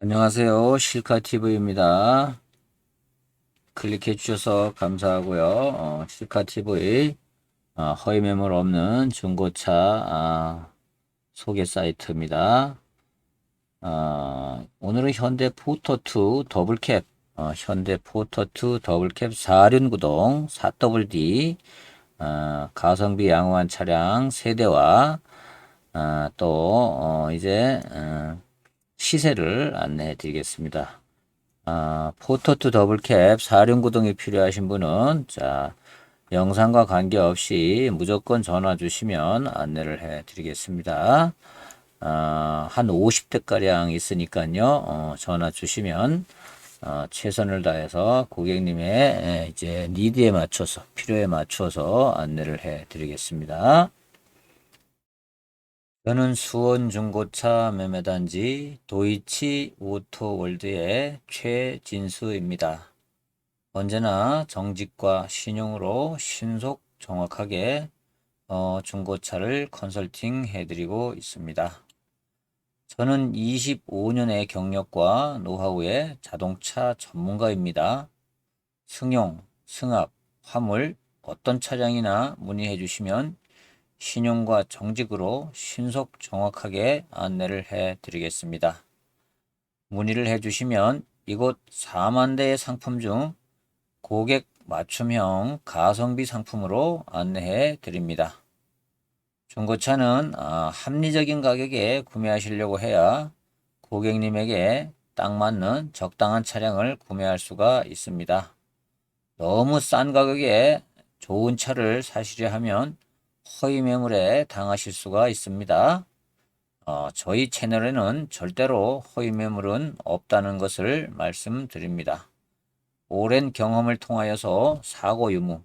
안녕하세요. 실카TV입니다. 클릭해 주셔서 감사하고요. 어, 실카TV 어, 허위 매물 없는 중고차 아, 소개 사이트입니다. 어, 오늘은 현대 포터2 더블캡 어, 현대 포터2 더블캡 4륜구동 4WD 어, 가성비 양호한 차량 세대와 어, 또 어, 이제 어, 시세를 안내해 드리겠습니다. 아, 포토2 더블캡 4륜구동이 필요하신 분은 자 영상과 관계없이 무조건 전화 주시면 안내를 해 드리겠습니다. 아, 한 50대가량 있으니까요. 어, 전화 주시면 어, 최선을 다해서 고객님의 에, 이제 니드에 맞춰서 필요에 맞춰서 안내를 해 드리겠습니다. 저는 수원 중고차 매매단지 도이치 오토월드의 최진수입니다. 언제나 정직과 신용으로 신속 정확하게 어, 중고차를 컨설팅 해드리고 있습니다. 저는 25년의 경력과 노하우의 자동차 전문가입니다. 승용, 승합, 화물, 어떤 차량이나 문의해 주시면 신용과 정직으로 신속 정확하게 안내를 해 드리겠습니다. 문의를 해 주시면 이곳 4만 대의 상품 중 고객 맞춤형 가성비 상품으로 안내해 드립니다. 중고차는 아, 합리적인 가격에 구매하시려고 해야 고객님에게 딱 맞는 적당한 차량을 구매할 수가 있습니다. 너무 싼 가격에 좋은 차를 사시려 하면 허위 매물에 당하실 수가 있습니다. 어, 저희 채널에는 절대로 허위 매물은 없다는 것을 말씀드립니다. 오랜 경험을 통하여서 사고 유무,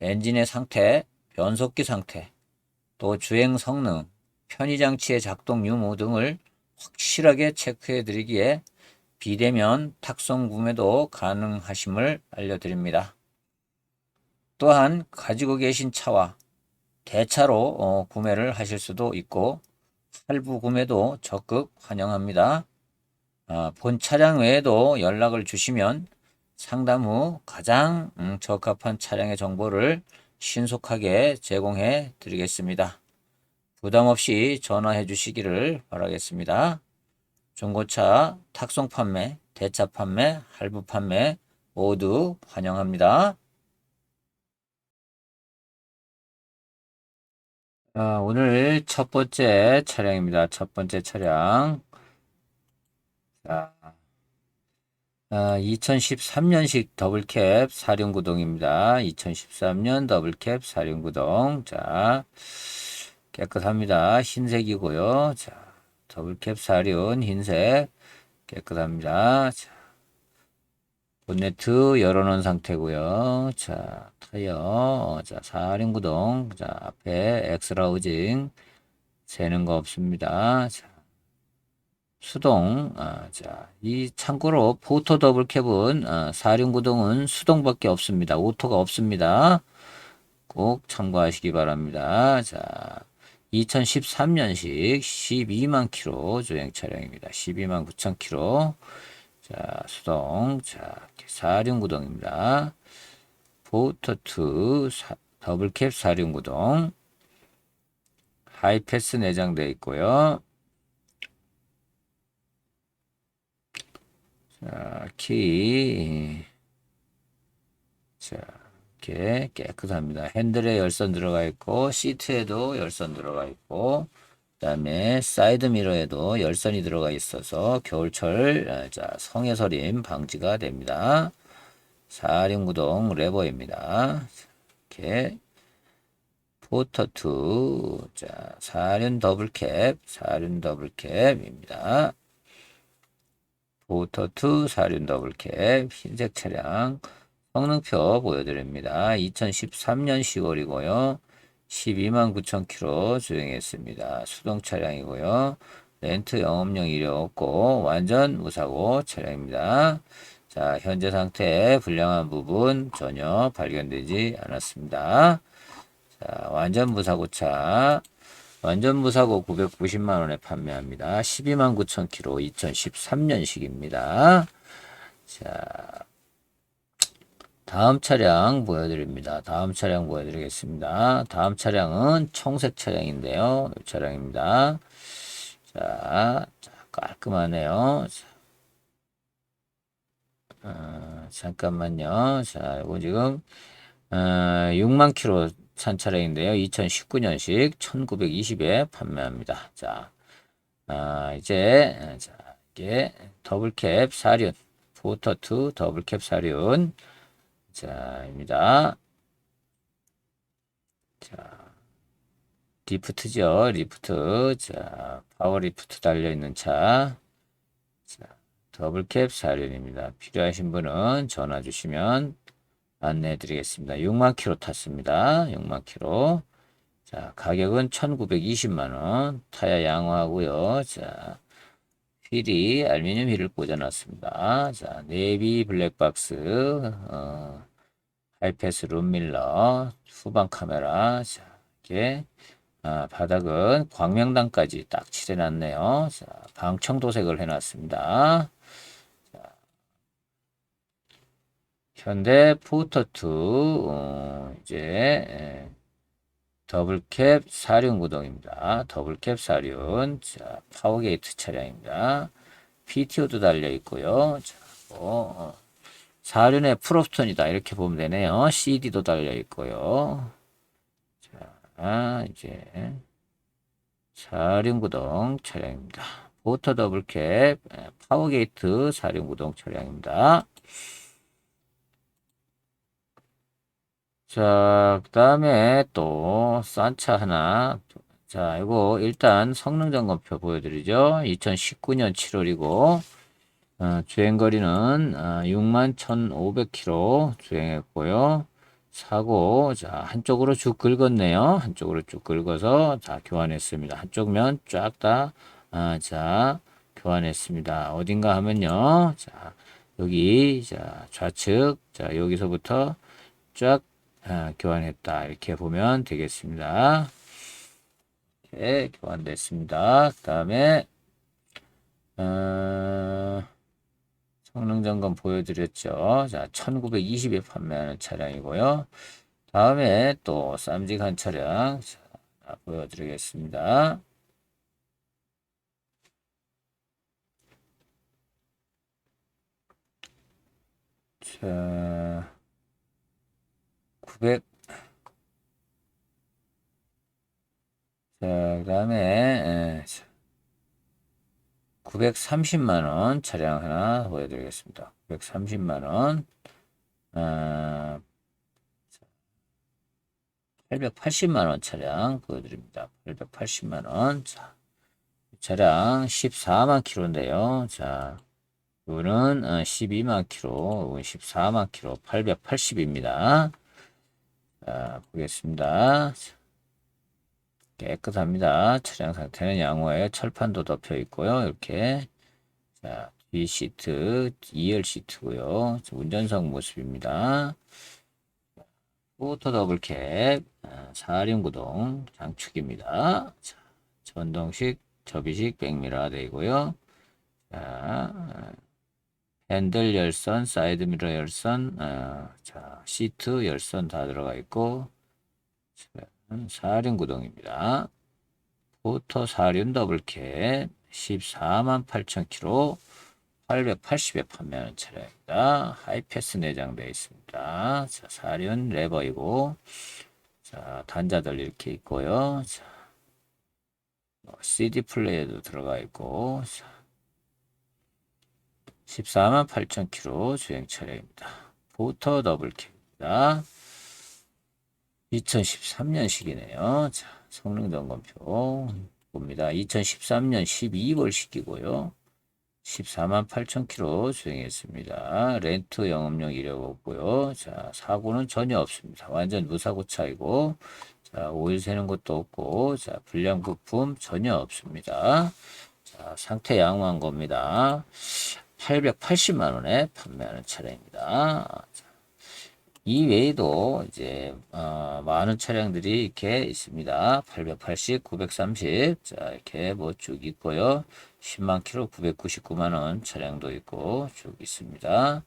엔진의 상태, 변속기 상태, 또 주행 성능, 편의장치의 작동 유무 등을 확실하게 체크해 드리기에 비대면 탁송 구매도 가능하심을 알려드립니다. 또한 가지고 계신 차와 대차로 어, 구매를 하실 수도 있고 할부 구매도 적극 환영합니다. 아, 본 차량 외에도 연락을 주시면 상담 후 가장 음, 적합한 차량의 정보를 신속하게 제공해 드리겠습니다. 부담 없이 전화해 주시기를 바라겠습니다. 중고차 탁송 판매, 대차 판매, 할부 판매 모두 환영합니다. 아, 오늘 첫 번째 차량입니다. 첫 번째 차량. 자, 아, 2013년식 더블캡 사륜구동입니다. 2013년 더블캡 사륜구동. 자, 깨끗합니다. 흰색이고요. 자, 더블캡 사륜 흰색 깨끗합니다. 자, 본네트 열어놓은 상태고요. 자, 타이어, 자, 사륜구동, 자, 앞에 엑스라우징 새는 거 없습니다. 자, 수동, 아, 자, 이 참고로 포토 더블 캡은 아, 사륜구동은 수동밖에 없습니다. 오토가 없습니다. 꼭 참고하시기 바랍니다. 자, 2013년식 12만 킬로 주행 차량입니다. 12만 9천 킬로. 자, 수동. 자, 사륜구동입니다. 포터2 더블캡 사륜구동. 하이패스 내장되어 있고요. 자, 키. 자, 이렇게 깨끗합니다. 핸들에 열선 들어가 있고, 시트에도 열선 들어가 있고, 그 다음에 사이드 미러에도 열선이 들어가 있어서 겨울철 아, 자, 성해서림 방지가 됩니다. 사륜구동 레버입니다. 이렇게 포터2 자, 사륜 더블캡 사륜 더블캡입니다. 포터2 사륜 더블캡 흰색 차량 성능표 보여드립니다. 2013년 10월이고요. 12만 9천 킬로 주행했습니다. 수동 차량이고요. 렌트 영업용 이력 없고 완전 무사고 차량입니다. 자, 현재 상태 불량한 부분 전혀 발견되지 않았습니다. 자, 완전 무사고차 완전 무사고 990만 원에 판매합니다. 12만 9천 킬로 2013년식입니다. 자, 다음 차량 보여드립니다. 다음 차량 보여드리겠습니다. 다음 차량은 청색 차량인데요. 이 차량입니다. 자, 자, 깔끔하네요. 자, 어, 잠깐만요. 자, 이거 지금 어, 6만 킬로 산 차량인데요. 2019년식 1920에 판매합니다. 자, 아, 이제 자, 이게 더블캡 사륜 포터2 더블캡 사륜 자입니다. 자, 리프트죠. 리프트. 자, 파워 리프트 달려 있는 차. 자, 더블캡 사륜입니다. 필요하신 분은 전화 주시면 안내해 드리겠습니다. 6만 킬로 탔습니다. 6만 킬로. 자, 가격은 1920만 원. 타야 양호하고요. 자, 휠이 알루미늄 휠을 꽂아놨습니다. 자, 네비 블랙박스, 어, 하이패스 룸밀러, 후방 카메라, 자, 이렇게, 아, 바닥은 광명단까지 딱 칠해놨네요. 자, 방청 도색을 해놨습니다. 자, 현대 포터2, 어, 이제, 에, 더블캡 사륜 구동입니다. 더블캡 사륜. 자, 파워게이트 차량입니다. PTO도 달려 있고요. 자, 뭐, 어, 사륜의 프롭스톤이다. 이렇게 보면 되네요. CD도 달려 있고요. 자, 이제 사륜 구동 차량입니다. 보터 더블캡 파워게이트 사륜 구동 차량입니다. 자, 그 다음에 또, 싼 차 하나. 자, 이거 일단 성능 점검표 보여드리죠. 2019년 7월이고, 어, 주행거리는 어, 61,500km 주행했고요. 사고, 자, 한쪽으로 쭉 긁었네요. 한쪽으로 쭉 긁어서, 자, 교환했습니다. 한쪽 면 쫙 다, 아, 자, 교환했습니다. 어딘가 하면요. 자, 여기, 자, 좌측, 자, 여기서부터 쫙 아, 교환했다. 이렇게 보면 되겠습니다. 이렇게 교환됐습니다. 그 다음에 어, 성능 점검 보여드렸죠. 자, 1920에 판매하는 차량이고요. 다음에 또 쌈직한 차량 자, 보여드리겠습니다. 자, 900 자, 그 다음에 930만원 차량 하나 보여드리겠습니다. 930만원 아, 880만원 차량 보여드립니다. 880만원 자, 차량 14만 킬로인데요. 자, 이거는 12만 킬로, 이건 14만 킬로, 880입니다. 자, 보겠습니다. 깨끗합니다. 차량 상태는 양호해요. 철판도 덮여 있고요. 이렇게. 자, 뒤 시트, 2열 시트고요. 운전석 모습입니다. 포터 더블캡, 4륜 구동 장축입니다. 자, 전동식, 접이식 백미러 되고요. 자, 핸들 열선, 사이드 미러 열선, 어, 자, 시트 열선 다 들어가 있고, 사륜 구동입니다. 포터 사륜 더블캡 14만 8천 킬로 880에 판매하는 차량입니다. 하이패스 내장되어 있습니다. 자, 사륜 레버이고, 자, 단자들 이렇게 있고요. 자, CD 플레이어도 들어가 있고, 자, 14만 8천 킬로 주행 차량입니다. 포터 더블캡입니다. 2013년식이네요. 자, 성능 점검표 봅니다. 2013년 12월식이고요. 14만 8천 킬로 주행했습니다. 렌트 영업용 이력 없고요. 자, 사고는 전혀 없습니다. 완전 무사고 차이고, 자, 오일 새는 것도 없고, 자, 불량 부품 전혀 없습니다. 자, 상태 양호한 겁니다. 880만 원에 판매하는 차량입니다. 자, 이 외에도 이제 어, 많은 차량들이 이렇게 있습니다. 880, 930, 자 이렇게 뭐 쭉 있고요. 10만 킬로 999만 원 차량도 있고 쭉 있습니다.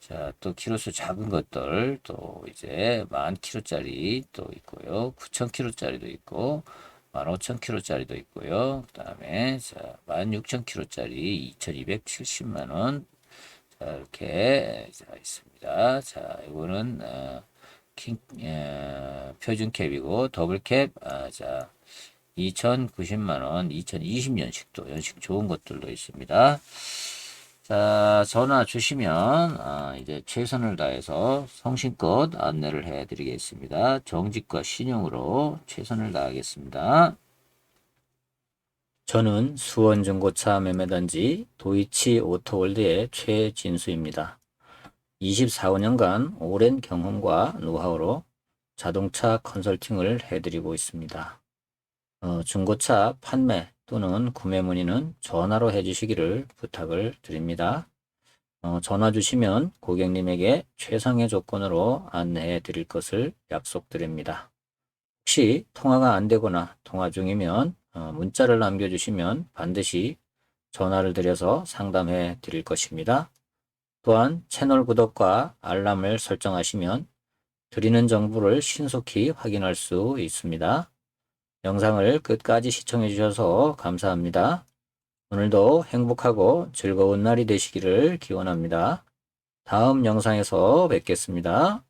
자, 또 키로수 작은 것들 또 이제 만 킬로짜리 또 있고요. 9천 킬로짜리도 있고 15,000km짜리도 있고요. 그 다음에, 자, 16,000km짜리 2,270만 원. 자, 이렇게, 자, 있습니다. 자, 이거는, 어, 킹, 어, 표준 캡이고, 더블 캡, 아, 자, 2,090만 원, 2020년식도, 연식 좋은 것들도 있습니다. 자, 전화 주시면, 아, 이제 최선을 다해서 성심껏 안내를 해 드리겠습니다. 정직과 신용으로 최선을 다하겠습니다. 저는 수원중고차 매매단지 도이치 오토월드의 최진수입니다. 24년간 오랜 경험과 노하우로 자동차 컨설팅을 해드리고 있습니다. 어, 중고차 판매 또는 구매 문의는 전화로 해주시기를 부탁을 드립니다. 어, 전화 주시면 고객님에게 최상의 조건으로 안내해 드릴 것을 약속드립니다. 혹시 통화가 안 되거나 통화 중이면 어, 문자를 남겨주시면 반드시 전화를 드려서 상담해 드릴 것입니다. 또한 채널 구독과 알람을 설정하시면 드리는 정보를 신속히 확인할 수 있습니다. 영상을 끝까지 시청해 주셔서 감사합니다. 오늘도 행복하고 즐거운 날이 되시기를 기원합니다. 다음 영상에서 뵙겠습니다.